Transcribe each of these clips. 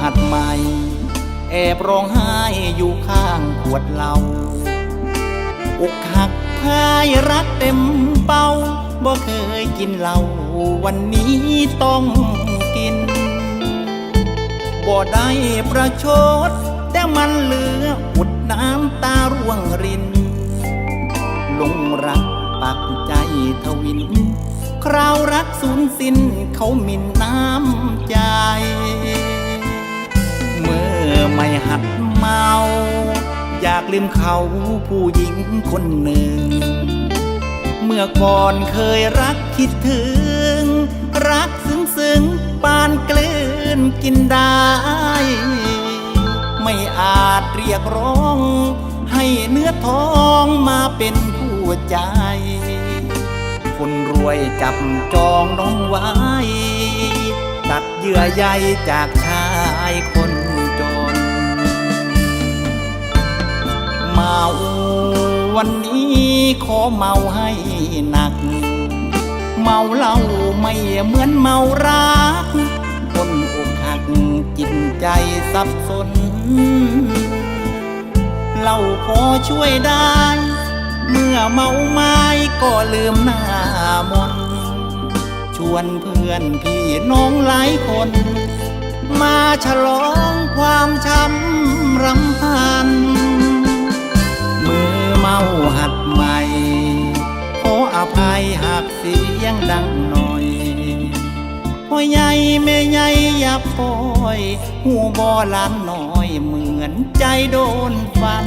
หัดใหม่ แอบร้องไห้อยู่ข้างขวดเหล้าอกหักพายรักเต็มเป้าบ่เคยกินเหล้าวันนี้ต้องกินบ่ได้ประชด แต่มันเหลืออุดน้ำตาร่วงรินลงรักปักใจทวิน คราวรักสูญสิ้นเขามินน้ำใจ ลืมเขาผู้หญิงคนหนึ่ง เมื่อก่อนเคยรักคิดถึง รักซึ้งซึ้งปานกลืนกินได้ ไม่อาจเรียกร้อง ให้เนื้อทองมาเป็นผู้ใจ คนรวยจับจองน้องไว้ ตัดเยื่อใยจากชายคนาวันนี้ขอเมาให้หนัก เมาเหล้าไม่เหมือนเมารัก คนอกหักจิตใจสับสนเราพอช่วยได้ เมื่อเมาไม้ก็ลืมหน้ามนชวนเพื่อนพี่น้องหลายคน มาฉลองความช้ำรำพัน ดังหน่อยพ่อใหญ่แม่ใหญ่อย่าปล่อยหูบอลานน้อยเหมือนใจโดนฟัน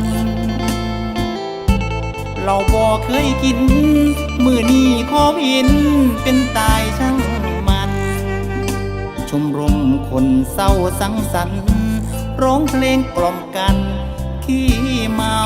เราบ่เคยกิน มือนี้ขอวินเป็นตายช่างมัน ชมรมคนเศร้าสังสรรค์ร้องเพลงกล่อมกันขี้เมา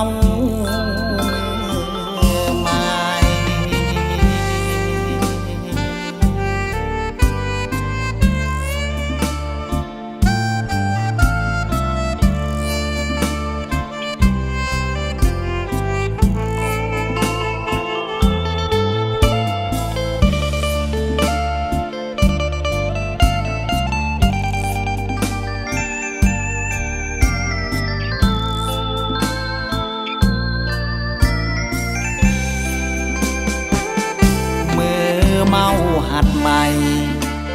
หัดใหม่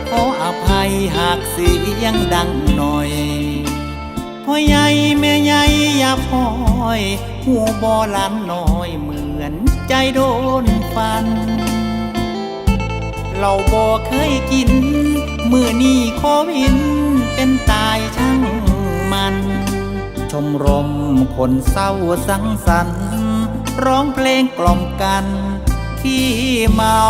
ขออภัยหากเสียงดังหน่อยพ่อใหญ่แม่ใหญ่อย่าพอยหูบอลานน้อยเหมือนใจโดนฟัน เราบ่เคยกิน มือนี้ขอวินเป็นตายช่างมัน ชมรมคนเศร้าสังสรรค์ร้องเพลงกล่อมกันที่เมา